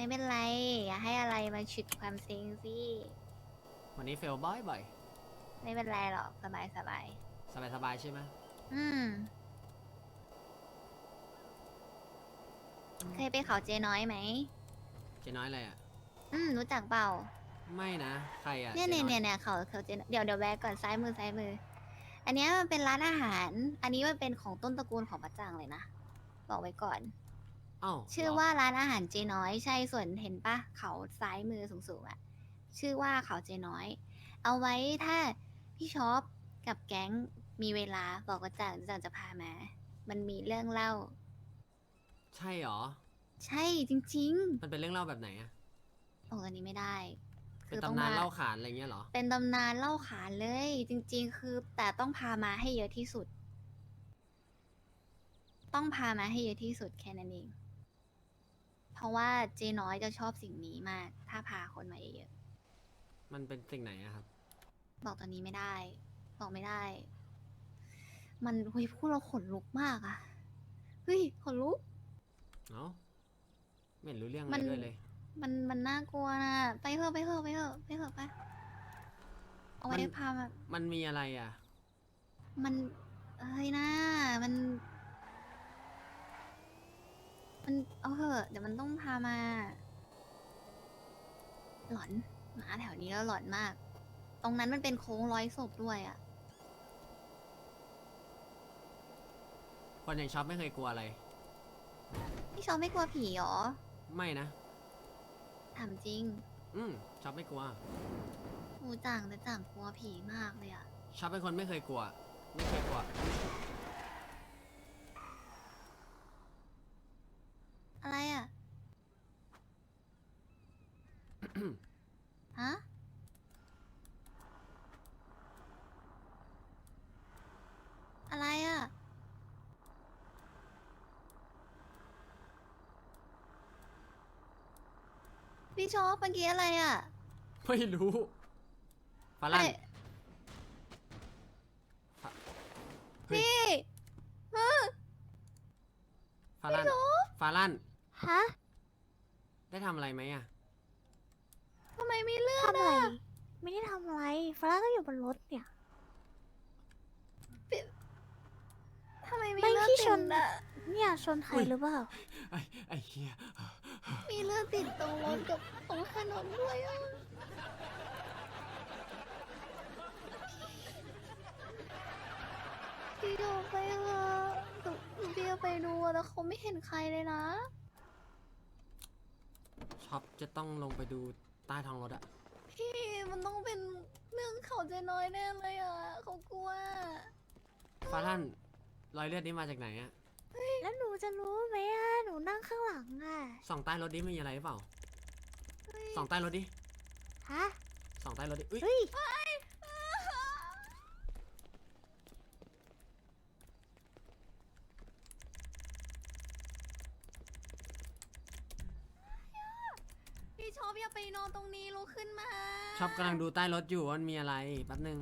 ไม่เป็นไร อย่าให้อะไรมาฉุดความเซ็งสิวันนี้เฟลบ่อยบ่อยไม่เป็นไรหรอกสบายสบายสบายสบายๆใช่ไหมอืม เคยไปเขาเจน้อยไหม เจ๊น้อยอะไรอะ อืม รู้จักเปล่า ไม่นะ ใครอะเนี่ยจ๊เนี่ยอเนี่ยเนี่ยเขาเขาเจนเดี๋ยวเดี๋ยวแวะก่อนซ้ายมือซ้ายมือ อันเนี้ยมันเป็นร้านอาหาร อันนี้มันเป็นของต้นตระกูลของพระจังเลยนะ บอกไว้ก่อน เอ้าชื่อเหรว่าร้านอาหารเจน้อย ใช่ส่วนเห็นปะเขาซ้ายมือสูงๆอะ่ะชื่อว่าเขาเจน้อย เอาไว้ถ้าพี่ช็อปกับแก๊งมีเวลาบอกว่าจังจังจะพามา มันมีเรื่องเล่า ใช่เหรอ ใช่จริงมันเป็นเรื่องเล่าแบบไหนอะๆโอ้อันนี้ไม่ได้เป็นต้องตำนานมเล่าขานอะไรเงี้ยเหรอ เป็นตำนานเล่าขานเลย จริง ๆ คือแต่ต้องพามาให้เยอะที่สุด ต้องพามาให้เยอะที่สุดแค่นั้นเอง เพราะว่าเจน้อยจะชอบสิ่งนี้มาก ถ้าพาคนมาเยอะมันเป็นสิ่งไหนอะครับ ๆบอกตอนนี้ไม่ได้ บอกไม่ได้ มันเฮ้ยพูดเราขนลุกมากอะเฮ้ยขนลุก เอ้าไม่เห็นรู้เรื่องอะมัไรนด้วยเลย มันมันน่ากลัวนะไปเถอะไปเถอะไปเถอะไปเถอะไปเอาไว้มัน พามา มันมีอะไรอะ มันเฮ้ยนะมัน มันเอาเถอะเดี๋ยวมันต้องพามา หลอนหมาแถวนี้แล้วหลอนมาก ตรงนั้นมันเป็นโค้งร้อยศพด้วยอะ่ะคนอย่างช็อปไม่เคยกลัวอะไร พี่ชอบไม่กลัวผีหรอไม่นะ ถามจริงอืมช็อปไม่กลัวหมูจ่างแต่จ่างกลัวผีมากเลยอะ่ะช็อปเป็นคนไม่เคยกลัว ไม่เคยกลัว อะไรอะ่ะ ฮะ อะไรอะ่ะ พี่ ชอบเมื่อกี้อะไรอะไม่รู้ฟาลันเอ้ยเฮ้ย พี่ฟาลันฟาลันฮะได้ทำอะไรไหมอะ ทำไมมีเลือดทำอะไร อะไม่ได้ทำอะไรฟาร่าก็อยู่บนรถเนี่ย ทำไมมีไม่เลือดพี่ติชดน อะเนี่ยชนใครอุ๊ย หรือเปล่า ไอ้ไอ้เหี้ย มีเลือดติดตรงรถกับตรงถนนด้วยอะพี่โยไปเถอะหนูหนูเบียร์ไปดูอะแล้วเขาไม่เห็นใครเลยนะ ช็อปจะต้องลงไปดูใต้ท้องรถอะพี่มันต้องเป็นเรื่องเขาเจน้อยแน่เลยอะเขากลัวฟาลันรอยเลือดนี้มาจากไหนอะ แล้วหนูจะรู้ไหมอะ หนูนั่งข้างหลังอะ ส่องใต้รถดิมีอะไรหรือเปล่าส่องใต้รถดิฮะส่องใต้รถดิอุ้ยเฮ้ย พี่ชอบอย่าไปนอนตรงนี้ลุกขึ้นมาช็อปกำลังดูใต้รถอยู่ว่ามันมีอะไรแป๊บนึง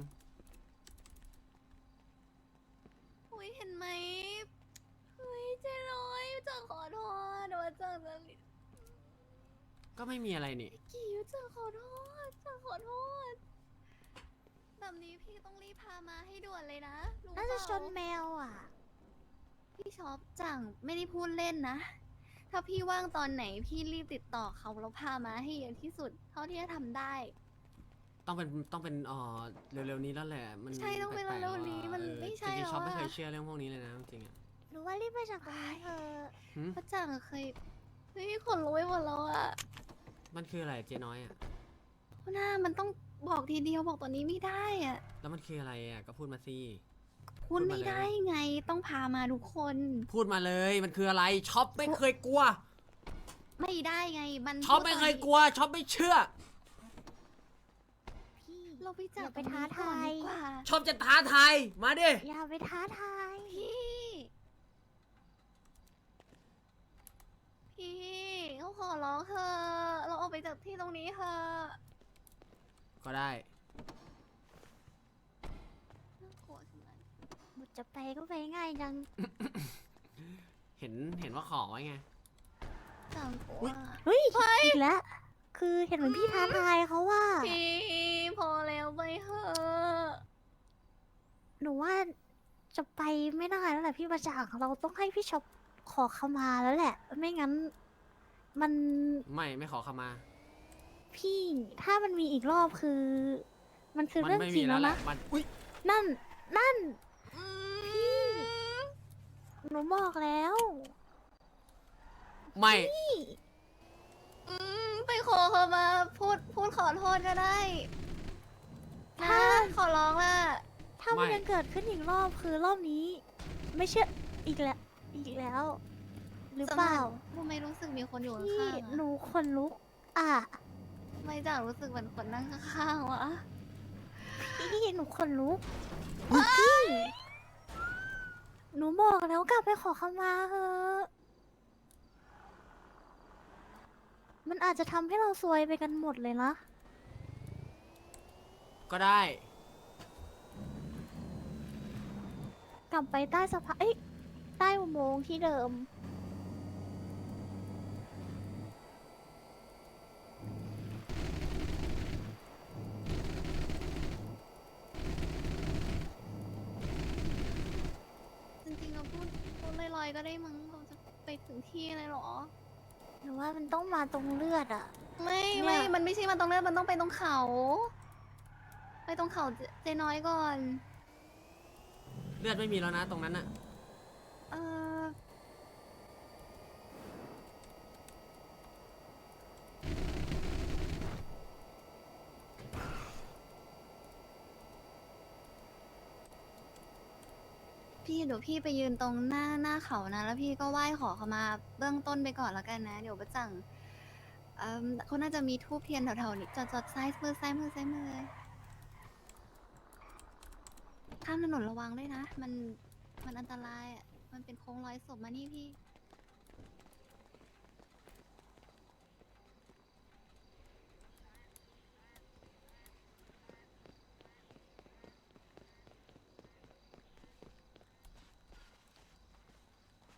อุ้ยเห็นไหมเฮ้ยเจ๊น้อยจังขอโทษเดี๋ยวจังจะ ก็ไม่มีอะไร นี่ กี่จังขอโทษจังขอโทษแบบนี้พี่ต้องรีบพามาให้ด่วนเลยนะรู้น่าจะเปล่ชนแมวอะ พี่ชอบจังไม่ได้พูดเล่นนะ ถ้าพี่ว่างตอนไหนพี่รีบติดต่อเขาแล้วพามาให้เยอะที่สุด เท่าที่จะทำได้ ต้องเป็นต้องเป็นเอ่อเร็วๆนี้แล้วแหละ มันใช่ต้องเป็นแปลกๆเร็วๆนี้แล้มันเออไม่ใช่จริงๆช็อปแล้วไม่เคยอะเชื่อเรื่องพวกนี้เลยนะจริงๆอะหนูว่ารีบไปจากตรงนี้เถอะหึเพราะจังอะเคยเฮ้ยขนลุกไปหมดแล้วอะ มันคืออะไรเจ๊น้อยอะหน้ามันต้องบอกทีเดียวบอกตอนนี้ไม่ได้อะแล้วมันคืออะไรอะก็พูดมาสิ พูดพูดมาไม่เลยได้ไงต้องพามาทุกคน พูดมาเลยมันคืออะไรช็อปไม่เคยกลัวไม่ได้ไง มันช็อปไม่เคยกลัวช็อปไม่เชื่อพี่ เราไปจับอย่าไปตรงนี้ท้าก่อนทายดีกว่าช็อปจะท้าทายมาดิอย่าไปท้าทายพี่พี่เขาขอร้องเธอะเราออกไปจากที่ตรงนี้เถอะก็ได้ น่ากลัวจังเลยหมดจะไปก็ไปง่ายจังเห็นเห็นว่าขอไว้ไง จังกลัวอุ๊ยเฮ้ยเฮ้ยแล้วคือเห็นเหมือนพี่ท้าทายเขาว่า พี่พอแล้วไปเถอะหนูว่าจะไปไม่ได้แล้วแหละพี่ประจักษ์เราต้องให้พี่ช็อปขอเข้ามาแล้วแหละ ไม่งั้น มันไม่ไม่ขอขมา พี่ถ้ามันมีอีกรอบคือ มันคือมัเรื่องไม่จริมีงแล้แล้ววแหละนะมันอุ้ยนั่น นั่นพี่หนูบอกแล้ว ไม่อืมไปขอเขามาพูดพูดขอโทษก็ได้นะถ้าขอร้องล่ะ ถ้ามันยังเกิดขึ้นอีกรอบคือรอบนี้ ไม่เชื่ออีกแล้ว อีกแล้ว หรือเปล่าทำไมรู้สึกมีคนอยู่พี่ข้างๆหอะนูขนลุก อะทำไม่จากรู้สึกเหมือนคนนั่งข้างๆวะพี่หนูขนลุกพี่หนูบอกแล้วกลับไปขอขมาเถอะมันอาจจะทำให้เราซวยไปกันหมดเลยนะ ก็ได้ กลับไปใต้สะพานเอ้ยใต้อุโมงค์ที่เดิม จริงๆเราพูดพูดลอยๆ ก็ได้มั้งเราจะไปถึงที่เลยเหรอ หรือว่ามันต้องมาตรงเลือดอะไม่ เนี่ยไม่มันไม่ใช่มาตรงเลือดมันต้องไปตรงเขา ไปตรงเขาเจเจน้อยก่อน เลือดไม่มีแล้วนะตรงนั้นอะ เดี๋ยวพี่ไปยืนตรงหน้าหน้าเขานะ แล้วพี่ก็ไหว้ขอเขามาเบื้องต้นไปก่อนแล้วกันนะ เดี๋ยวประจังเอ่อเขาน่าจะมีทูบเทียนแถวๆนี้จอดจอดซ้ายมือซ้ายมือซ้ายมือเลยข้ามถนนระวังด้วยนะ มันมันอันตรายอะมันเป็นโค้งร้อยศพมานี่พี่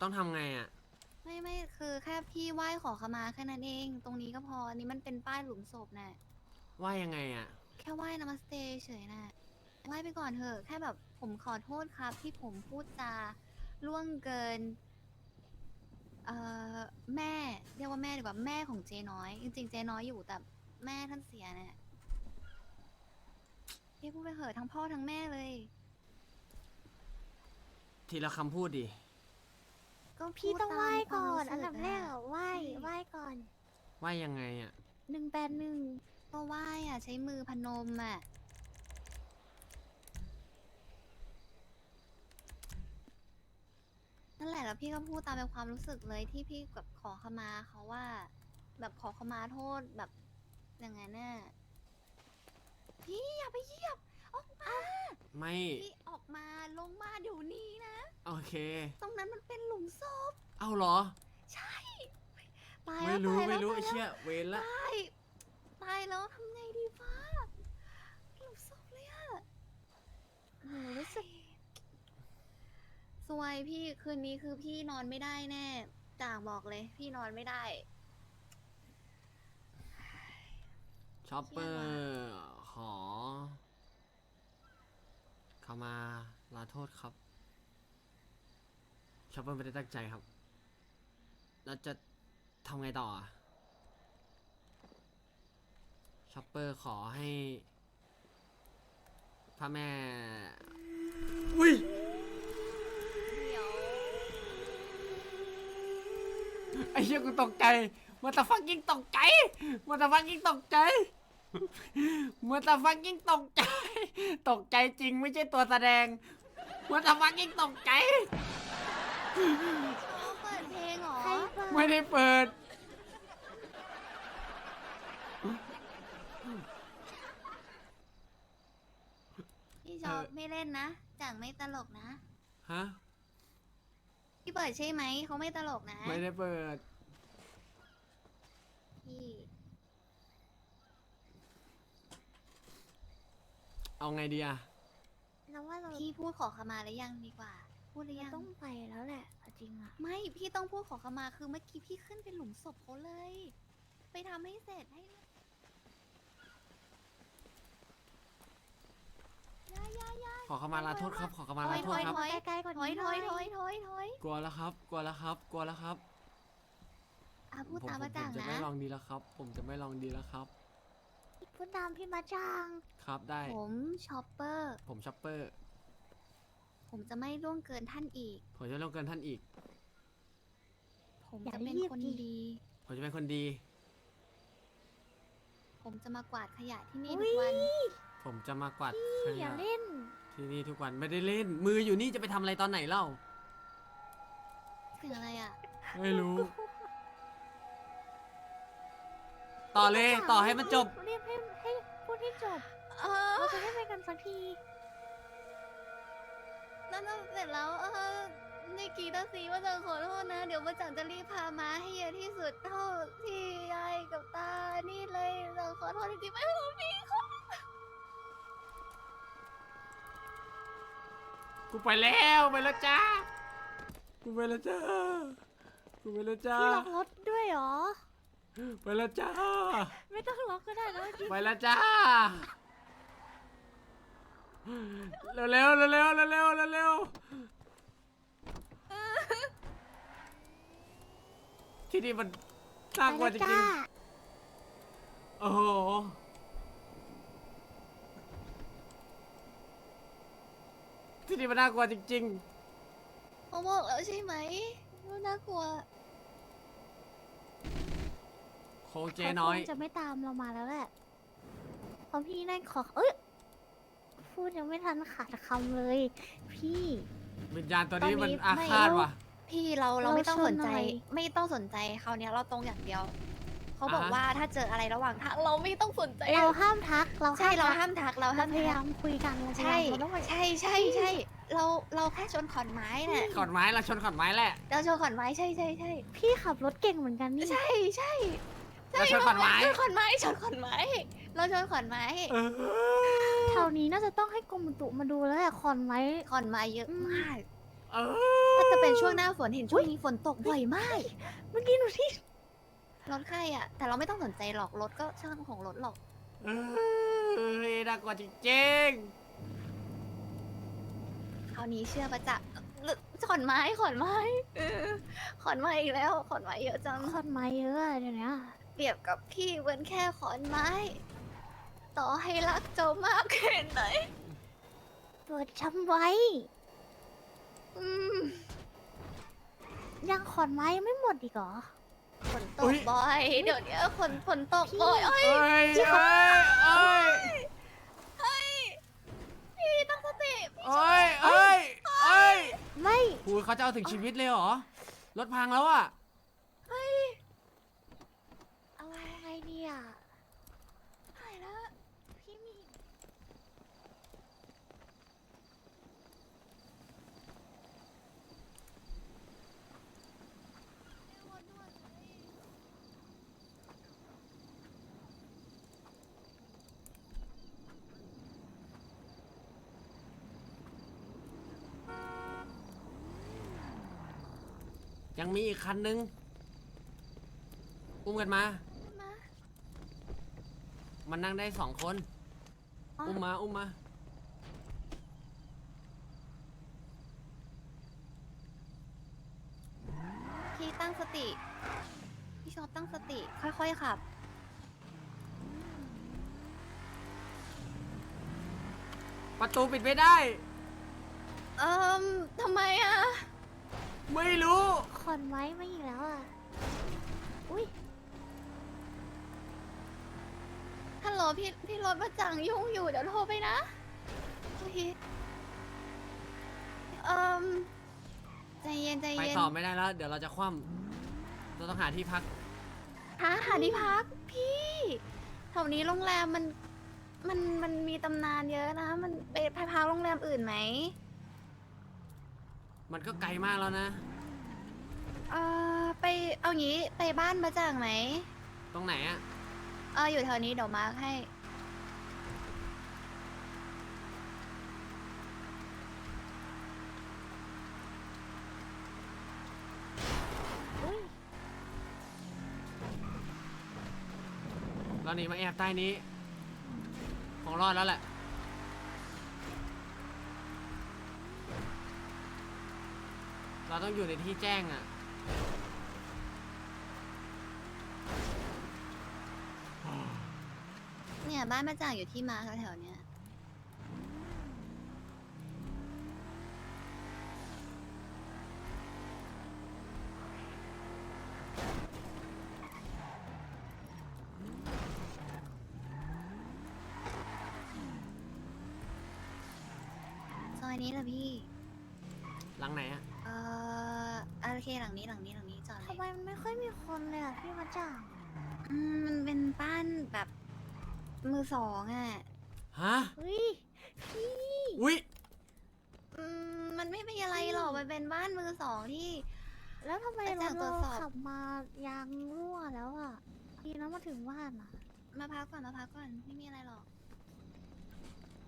ต้องทำไงอะไม่ไม่คือแค่พี่ไหว้ขอขมาแค่นั้นเอง ตรงนี้ก็พออันนี้มันเป็นป้ายหลุมศพน่ะว่ายังไงอะแค่ไหว้นามัสเตเฉยน่ะไหว้ไปก่อนเถอะแค่แบบผมขอโทษครับ ที่ผมพูดจาล่วงเกินเอ่อแม่เรียกว่าแม่ดีกว่าแม่ของเจน้อย จริงๆเจน้อยอยู่แต่แม่ท่านเสียเนี่ยพี่พูดไปเถอะทั้งพ่อทั้งแม่เลย ทีละคำพูดดิ ก็พี่พูดต้องตามไหว้ความก่อนรู้สึอันดับแรกะอะไหว้ใช่ไหว้ก่อนว่ายังไงอะหนึ่งแปดหนึ่งก็ไหว้อะ ใช้มือพนมอะ นั่นแหละแล้วพี่ก็พูดตามเป็นความรู้สึกเลยที่พี่แบบขอขมาเขาว่า แบบขอขมาโทษแบบอย่างนั้นน่ะพี่อย่าไปเหยียบออกมา ไม่พี่ออก มาลงมาเดี๋ยวนี้นะ โอเค ตรงนั้นมันเป็นหลุมศพเอาเหรอ ใช่ตายไม่แล้วรู้ตายไม่แล้วรู้ตายไอ้แล้วเชี่ยเวรละ ตายตายแล้วทำไงดีฟ้าหลุมศพเลยอะหนูรู้สึกสวยพี่คืนนี้คือพี่นอนไม่ได้แน่จ่างบอกเลย พี่นอนไม่ได้ ชอปเปอร์ ขอ เขามาลาโทษครับชอปเปอร์ไม่ได้ตั้งใจครับแล้วจะทำไงต่ออะชอปเปอร์ขอให้พระแม่ อุ้ย เดี๋ยวไอ้เชี่ยกูตกใจมาตาฟักยิ่งตกใจมาตาฟักยิ่งตกใจมาตาฟักยิ่งตกใจ ตกใจจริงไม่ใช่ตัวแสดงมาตาฟักยิ่งตกใจเขาเปิดเพลงเหรอใครเปิดไม่ได้เปิด พี่ชอบเออไม่เล่นนะจ่างไม่ตลกนะ ฮะ พี่เปิดใช่ไหม เขาไม่ตลกนะ ไม่ได้เปิด พี่ เอาไงดีอะแล้วว่าเราพี่พูดขอขมาหรือยังดีกว่า พูดหรือเรายัง ต้องไปแล้วแหละเอาจริงอะไม่พี่ต้องพูดขอขมาคือเมื่อกี้พี่ขึ้นเป็นหลุมศพเขาเลย ไปทำให้เสร็จให้ยายายา ขอเข้ามาลาโทษครับ ขอเข้ามาลาโทษครับ ถอยใกล้ๆก่อนถอยถอยถอยถอยถอยกลัวแล้วครับ กลัวแล้วครับ กลัวแล้วครับอะพูดผมตามผมมาผจ่ามงจะนะไม่ลองดีแล้วครับ ผมจะไม่ลองดีแล้วครับ พูดตามพี่มาจังครับได้ผมชอปเปอร์ ผมช็อปเปอร์ ผมจะไม่ล่วงเกินท่านอีก ผมจะไม่ลงเกินท่านอีก ผมอย่าจะเป็นรีบคนดิดี ผมจะเป็นคนดี ผมจะมากวาดขยะที่นี่อุ๊ทุยกวัน ผมจะมากวาดขอย่ายะเล่น ที่นี่ทุกวันไม่ได้เล่น มืออยู่นี่จะไปทำอะไรตอนไหนเล่า ถึงอะไรอะ ไม่รู้ ต่อเลยต่อให้มันจบ เรียกให้ให้พูดให้จบ เออเราจะได้ไปกันสักทีนั่นน่ะเสร็จแล้วเออในกีตาซีว่าจะขอโทษนะ เดี๋ยวว่าจังจะรีบพามาให้เยอะที่สุดเท่าที่ยายกับตา นี่เลยเราขอโทษจริงๆไม่รู้พี่เขากูไปแล้วไปแล้วจ้ากูไปแล้วจ้ากูไปแล้วจ้าพี่ล็อกรถด้วยเหรอ ไปแล้วจ้า ไม่ต้องล็อกก็ได้นะพี่ไปแล้วจ้า เร็วเร็วเร็วเร็วเร็วเร็วเร็วที่นี่มันน่ากลัวจไปแล้ริงจ้าๆโอ้โหที่นี่มันน่ากลัวจริงเขาบอกแล้วใช่ไหมว่าน่ากลัวๆ โคเจน้อยเขาคงจะไม่ตามเรามาแล้วแหละเพราะพี่นั่นขอ เอ้ย พูดยังไม่ทันขาดคำเลย พี่ วิญญาณตัวนี้ตอนนี้มันอาไม่ฆาตว่ะ พี่เราเราเราไม่ต้องชนสนใจอะไรไม่ต้องสนใจคราวเนี้ยเราตรงอย่างเดียวเขาบอกอ่าฮะ ว่าถ้าเจออะไรระหว่างทางเราไม่ต้องสนใจเราห้ามทัก เราใช่เราทักห้ามทักเราเราห้ามพยายาทักมคุยกันเราพยาใช่ยามเราต้องไปใช่ใช่ใช่เราเราแค่ชนขอนไม้น่ะขอนไม้เราชนขอนไม้แหละ เราชนขอนไม้ใช่ใช่ใช่พี่ขับรถเก่งเหมือนกันนี่ ใช่ใช่ เราชนขอนไม้ชนขอนไม้ชนขอนไม้เราชนขอนไม้เออแถวนี้น่าจะต้องให้กรมอุตุมาดูแล้วแหละคอนไว้ ขอนไม้เยอะมากเออถ้าจะเป็นช่วงหน้าฝนเห็นช่วงนี้ฝนตกบ่อยมากเมื่อกี้หนูที่รถใครอะ แต่เราไม่ต้องสนใจหรอกรถก็ช่างของรถหรอกเออน่ากลัวจริงคราวนี้เชื่อประจักษ์เอ่อขอนไม้ขอนไม้เออขอนไม้อีกแล้วขอนไม้เยอะจัง คอนไม้เยอะอะเดี๋ยวนี้ เปรียบกับพี่เป็นแค่ขอนไม้ ต่อให้รักเจ้ามากแค่ไหนตรวจช้ำไว้ อืมยังขอนไม้ยังไม่หมดอีกเหรอ ฝนตกบ่อย เดี๋ยวนี้ฝนฝนตกบ่อยเอ้ยๆเอ้ยเอ้ยเอ้ยเฮ้ยพี่ตั้งสติเอ้ยเอ้ยเอ้ยไม่ หูยเขาจะเอาถึงชีวิตเลยเหรอ รถพังแล้วอะเอาไง เนี่ยหายแล้วพี่มียังมีอีกคันนึงอุ้มกันมา มามันนั่งได้สองคน อ๋ออุ้มมาอุ้มมา พี่ตั้งสติ พี่ชอบตั้งสติ ค่อยๆขับ ประตูปิดไม่ได้ เอ่มทำไมอะไม่รู้ ขอนไม้มาอีกแล้วอะ อุ้ย ฮัลโหลพี่พี่รถประจังยุ่งอยู่เดี๋ยวโทรไปนะโอเคเอ่มใจเย็นใจไปเย็นต่อไม่ได้แล้ว เดี๋ยวเราจะคว่ำเราต้องหาที่พัก หาหาที่พักพี่แถวนี้โรงแรมมันมันมันมีตำนานเยอะนะ มันไปไปพักโรงแรมอื่นไหมมันก็ไกลมากแล้วนะ เอ่อไปเอางี้ไปบ้านประจังไหมตรงไหนอะ เอออยู่แถวนี้เดี๋ยวมาร์คให้อุ้ยเราหนีมาแอบใต้นี้ ของรอดแล้วแหละ เราต้องอยู่ในที่แจ้งอะ เนี่ยบ้านมาจ่างอยู่ที่มาแถวๆเนี้ยซอยนี้เหรอพี่ หลังไหนอะเอ่อโอเคหลังนี้หลังนี้หลังนี้จอดเลทำไมยมันไม่ค่อยมีคนเลยอะพี่มาจ่าง อืมมันเป็นบ้านแบบ มือสองอะฮะเฮ้ยพี่อุ๊ยอืมมันไม่มีอะไรหรอก มันเป็นบ้านมือสองที่ แล้วทำไมอาเราจารย์ตรวจสอบขับมายางรั่วแล้วอะดีนะมาถึงบ้านอะ มาพักก่อนมาพักก่อน ไม่มีอะไรหรอก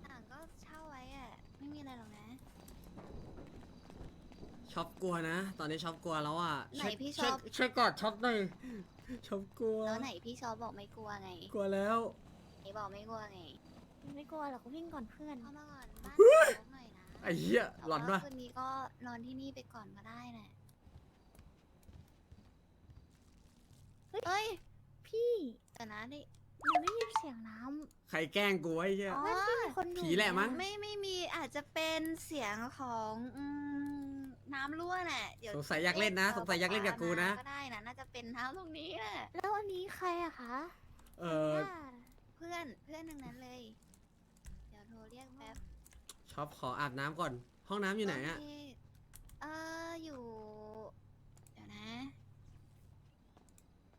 ต่างก็เช่าไว้อะ ไม่มีอะไรหรอกนะช็อปกลัวนะ ตอนนี้ช็อปกลัวแล้วอะไหนช่วยพี่ช่วยช็อปช่วยกอดช็อปหน่อยช็อปกลัว แล้วไหนพี่ชอบบอกไม่กลัวไง กลัวแล้วไห นบอกไม่กลัวไงไม่กลัวหรอกวิ่งก่อนเพื่อนเข้ามาก่อนบ้านน้องหน่อยนะไอ้เหี้ยแต่หลอนว่าปะคืนนี้ก็นอนที่นี่ไปก่อนก็ได้แหละเฮ้ยพี่แต่นะดิหนูได้ยินเสียงน้ใครแกล้งกูวะไอ้เหี้ย อ๋อำนั่นที่มีคนอยู่ผีแหละมั้ง ไม่ไม่มีอาจจะเป็นเสียงของอืมน้ำรั่วแหละเดี๋ยวสงสัยอยากเล่นนะสงสัยอยากเล่นกับกูนะ ก็ได้นะน่าจะเป็นน้ำตรงนี้แหละแล้วอันนี้ใครอะคะเออหน้าเพื่อนเพื่อนทั้งนั้นเลย เดี๋ยวโทรเรียกแป๊บช็อปขออาบน้ำก่อน ห้องน้ำอยู่ไหนอะโเคเอออยู่ เดี๋ยวนะ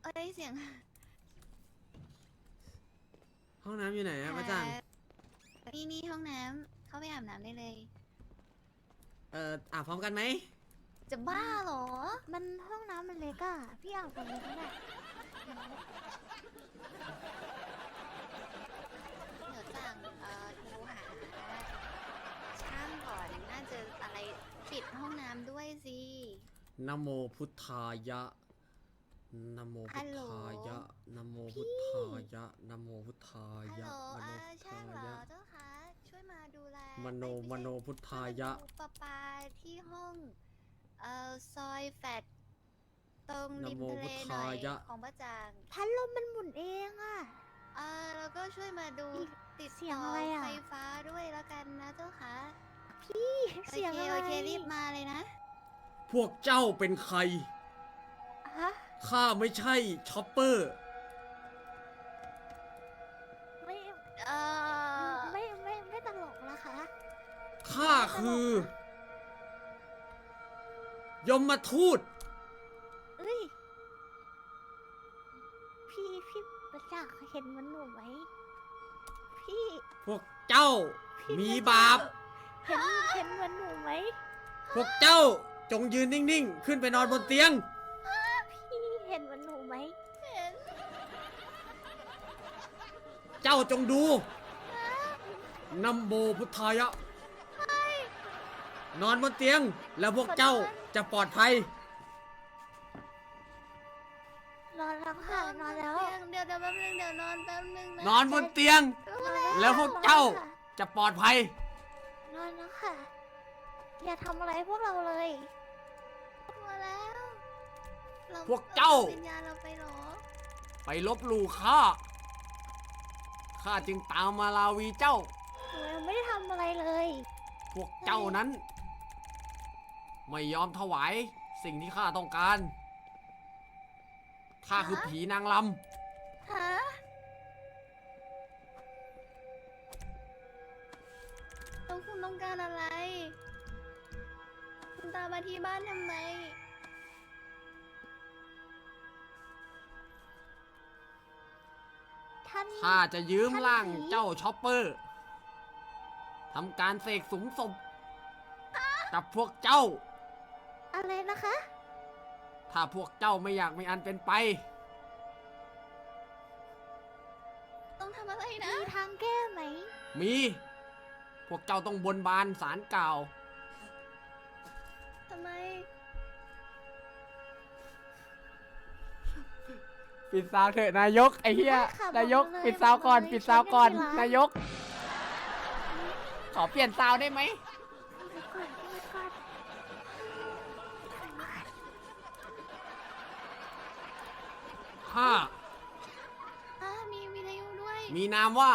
เอ้ยเสียงห้องน้ำอยู่ไหนอะพระจังนี่นี่ห้องน้ำเข้าไปอาบน้ำได้เลย เอออาบพร้อมกันไหมจะบ้าเหรอ มันห้องน้ำมันเล็กอะพี่อาบก่อนเลยก็ได้เดี๋ยวสั่งเอ่อโทรหาช่างก่อนน่าจะอะไร ปิดห้องน้ำด้วยสิ นะโมพุทธายะ นะโมพุทธายะ นะโมพุทธายะ นะโมพุทธาฮัลยะโหลมโนอ่าพุทช่าธางเหรอยะ เจ้าคะช่วยมาดูแลมโน เอ้ยมไใช่โนพุทธาช่วยยะมาดูประปาที่ห้อง เอ่อ ซอยแฟดตรงนะริมโมทะเลพุทหน่อยธายะของพระจาง พัดลมมันหมุนเองอะเอ่อแล้วก็ช่วยมาดูอีกติดเสียงต่ออะไรอะ ไฟฟ้าด้วยแล้วกันนะเจ้าคะ พี่โอเสียงเคอะไรโอเครีบมาเลยนะพวกเจ้าเป็นใคร ฮะข้าไม่ใช่ช็อปเปอร์ ไม่เอ่อไม่ไม่ไม่ตลกนะคะ ข้าคือ ยมมาทูต เอ้ย พี่พี่ประจักษ์เห็นมันหนูไหมพี่ พวกเจ้า พี่มีประจั กษ์บาปเห็นเห็นมันหนูไหมพวกเจ้าจงยืนนิ่งๆ ขึ้นไปนอนบนเตียง พี่เห็นมันหนูไหมเห็นเจ้าจงดูนัมโมพุทธายะ นอนบนเตียงแล้วพวกเจ้าจะปลอดภัย นอนแล้วค่ะนอนแล้วเดี๋ยวเดี๋ยวแป๊บนึงเดี๋ยวนอนแป๊บนึงนะนอนบนเตียงนอนแล้วพวกเจ้านอนแล้วค่ะจะปลอดภัย นอนแล้วค่ะ อย่าทำอะไรพวกเราเลยมาแล้วรพวกเจ้าวิญญาณเราไปเหรอไปลบหลู่ข้า ข้าจึงตามมาลาวีเจ้า หนูยังไม่ได้ทำอะไรเลย พวกเจ้านั้น ไม่ยอมถวายสิ่งที่ข้าต้องการ ข้าคือผีนางลฮะ ต้องคุณต้องการอะไร คุณตามมาที่บ้านทำไม ท่านำข้าจะยืมท่านร่างผีเจ้าช็อปเปอร์ทำการเสกสูงศพกับพวกเจ้า อะไรนะคะ ถ้าพวกเจ้าไม่อยากมีอันเป็นไป ต้องทำอะไรนะ มีทางแก้ไหม มี พวกเจ้าต้องบนบานสารกล่าว ทำไมไปปิดซาวเถอะนายกไอ้เหี้ยได้ค่ะนายกบอกมาเลยปิดซาวก่อน บอกมาเลยปิดซาวก่อนใช้เงินกี่ล้าน นายก ขอเปลี่ยนซาวได้ไหมไปก่อนไปก่อนห้า อ่ามีวิทยุด้วย มีนามว่า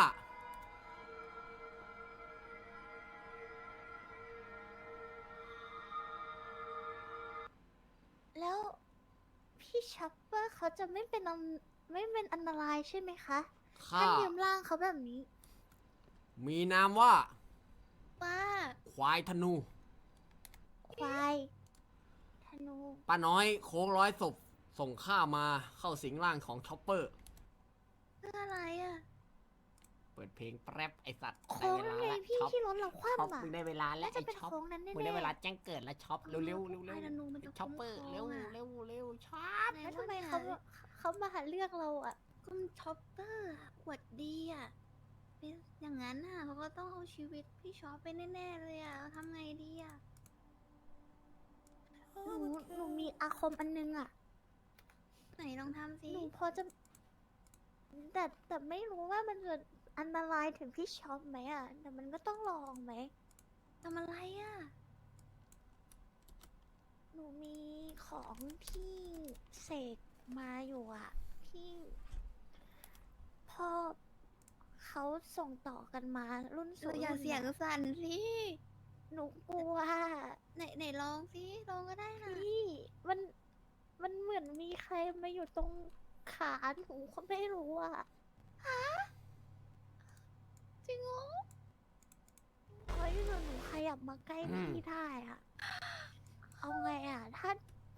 พี่ช็อปเปอร์เขาจะไม่เป็นอันไม่เป็นอันตรายใช่ไหมคะข้าถ้ายืมร่างเขาแบบนี้มีนามว่าว่าควายธนู ควายธนูป้าน้อยโค้งร้อยศพส่งข้ามาเข้าสิงร่างของช็อปเปอร์ เพื่ออะไรอะเปิดเพลงแป๊บไอสัตว์โค้งนั่นไงได้เวลาละพี่ช็อปที่รถเราคช็อปว่ำอะมึงได้เวลาแล้วน่าจะไอเป็นช็อปโค้งนั้นแน่ๆ มึงได้เวลาแจ้งเกิดแล้วช็อปเร็วๆเร็วๆเร็วควายธนูมันจะช็อปเปอร์โค้งๆเร็วอะเร็วเร็วช็อป แล้วทำไมเขาเขามาหาเรื่องเราอะก็มันช็อปเปอร์อวดดีอะเป็นอย่างนั้นอะเขาก็ต้องเอาชีวิตพี่ช็อปไปแน่ๆเลยอะทำไงดีอะหนูหนูมีอาคมอันนึงอะ ไหนลองทำสิหนูพอจะ แต่แต่ไม่รู้ว่ามันจะ อันตรายถึงพี่ช็อปไหมอะ แต่มันก็ต้องลองไหมทำอะไรอะ หนูมีของที่เสกมาอยู่อะ ที่พ่อเขาส่งต่อกันมารุ่นเอสู่ออย่ารุ่นเสียงน่ะสั่นสิหนูกลัวไหนไหนลองสิลองก็ได้นะพี่มัน มันเหมือนมีใครมาอยู่ตรงขาหนูก็ไม่รู้อะ จริงเหรอเฮ้ยหนูหนูขยับมาใกล้พี่ได้อะ เอาไงอะ ถ้า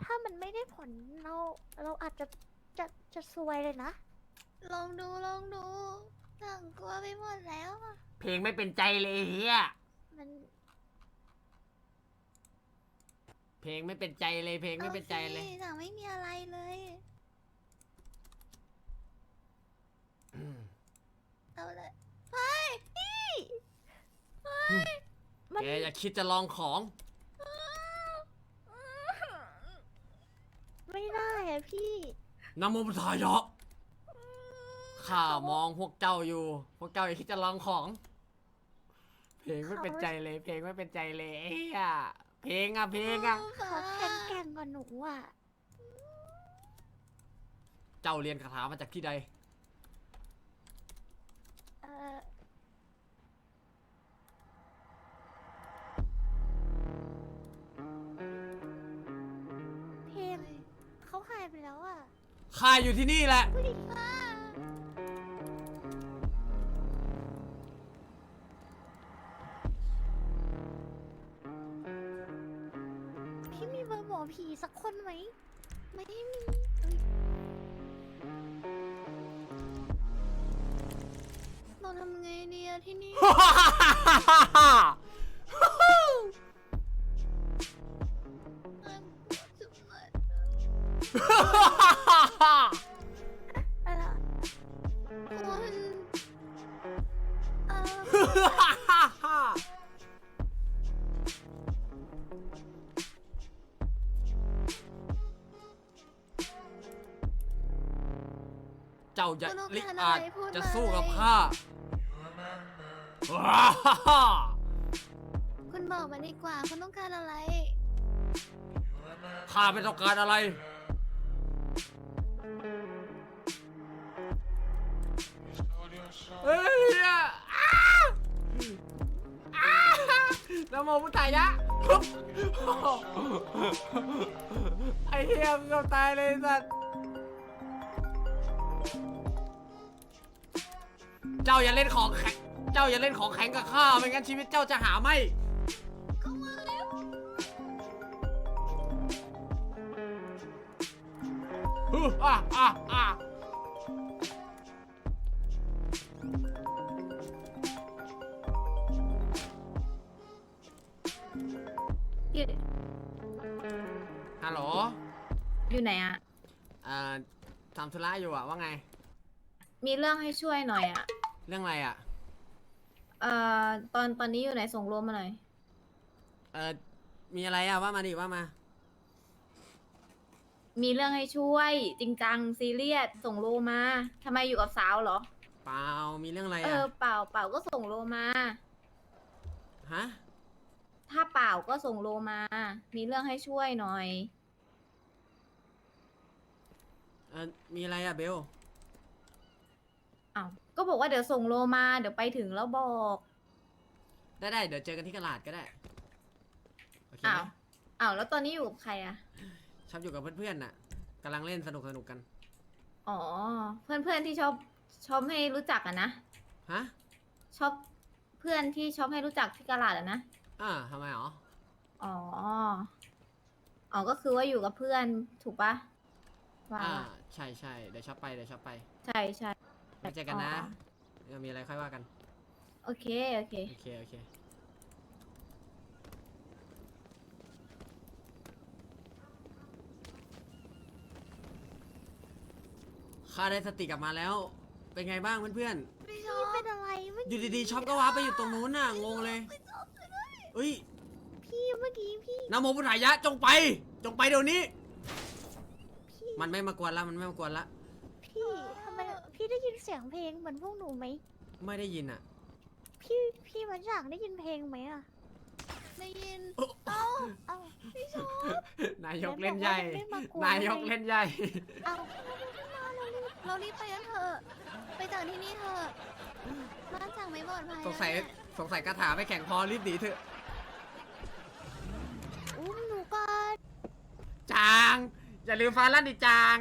ถ้ามันไม่ได้ผลเราเราอาจจะจะจะซวยเลยนะ ลองดูลองดูสั่งกลัวไปหมดแล้วอะเพลงไม่เป็นใจเลยเฮียมันเพลงไม่เป็นใจเลยเพลงไม่เป็นใจเลย อาสิสั่งไม่มีอะไรเลยอืมเอาเลย มันแกอย่าคิดจะลองของ ไม่ได้อะพี่นโมพุทธายะข้ามองพวกเจ้าอยู่ พวกเจ้าอย่าคิดจะลองของ เพลงไม่เป็นใจเลย เพลงไม่เป็นใจเลยเอ้ยอะเพลงอะเพลงอะเขาแข็งแกร่งกว่าหนูอะ เจ้าเรียนคาถามาจากที่ใด เออเพลงเขาหายไปแล้วอะข้าอยู่ที่นี่แหละพี่มีเบอร์หมอผีสักคนไหม ไม่มีเรา ทำไงดีอะที่นี่ น่ากลัวจังเลยอะไรอะคุณเอ่อเจ้าจะลิอาจจะสู้กับข้า คุณบอกมาดีกว่า คุณต้องการอะไร ข้าไม่ต้องการอะไร เฮ้ยอะอ้าอ้านโมพุทธายะไอ้เหี้ยมึงเกับตายเลยไอ้สัตว์ เจ้าอย่าเล่นของแข็ง เจ้าอย่าเล่นของแข็งกับข้าไม่งั้นชีวิตเจ้าจะหาไม่ ฮึอะอะอะอยู่ฮัลโหลอยู่ไหนอะเอ่อทำธุระอยู่อะว่าไง มีเรื่องให้ช่วยหน่อยอะเรื่องอะไรอะ เอ่อตอนตอนนี้อยู่ไหนส่งรวมมาหน่อยเอ่อมีอะไรอะว่ามาดิว่ามา มีเรื่องให้ช่วย จริงจังซีเรียสส่งโลมาทำไมอยู่กับสาวเหรอ เปล่ามีเรื่องอะไรเออะอเปล่าเปล่าก็ส่งโลมา ฮะถ้าเปล่าก็ส่งโลมา มีเรื่องให้ช่วยหน่อย เออมีอะไรอะเบลอ้าว ก็บอกว่าเดี๋ยวส่งโลมาเดี๋ยวไปถึงแล้วบอกได้ได้เดี๋ยวเจอกันที่ตลาดก็ได้โอเคอ้าไหวมอ้าวแล้วตอนนี้อยู่กับใครอะชอบอยู่กับเพื่อนๆน่ะกำลังเล่นสนุกสนุกกันอ๋อ เพื่อนเพื่อนๆที่ชอบชอบให้รู้จักอะนะฮะชอบเพื่อนที่ชอบให้รู้จักที่กาลาดอะนะอ่าทำไมหรออ๋ออ๋อก็คือว่าอยู่กับเพื่อนถูกปะว่าอ่าใช่ใช่เดี๋ยวชอบไปเดี๋ยวชอบไป ใช่ใช่ ไว้เจอกันนะอ๋อเดี๋ยวมีอะไรค่อยว่ากัน โอเค โอเค โอเค โอเค ข้าได้สติกลับมาแล้ว เป็นไงบ้างเพื่อนพี่ชพี่อบเป็นอะไรเมื่อๆอยู่กี้ดีๆช็อปก็ว้าร์ปไปอยู่ตรงนู้นน่ะ งงเลยเอ้ยพี่เมื่อกี้พี่นะโมพุทธายะจงไป จงไปเดี๋ยวนี้ พี่มันไม่มากวนละ มันไม่มากวนละ พี่ทำ ไมพี่ได้ยินเสียงเพลงเหมือนพวกหนูไหม ไม่ได้ยินอะ พี่พี่มันอยากได้ยินเพลงไหมอะได้ยิน เอ้านายกเล่นใหญ่ไหนบอกว่าไม่มากวนนายกเล่นใหญ่ เอ้าเรารีบไปกันเถอะ ไปจากที่นี่เถอะบ้านจากไม่ปลอดภัยสงสัยแล้วเนี่ยสงสัยคาถาไม่แข็งพอรีบหนีเถอะอุ้มหนูก่อนจาง อย่าลืมฟ้าลั่นดิจาง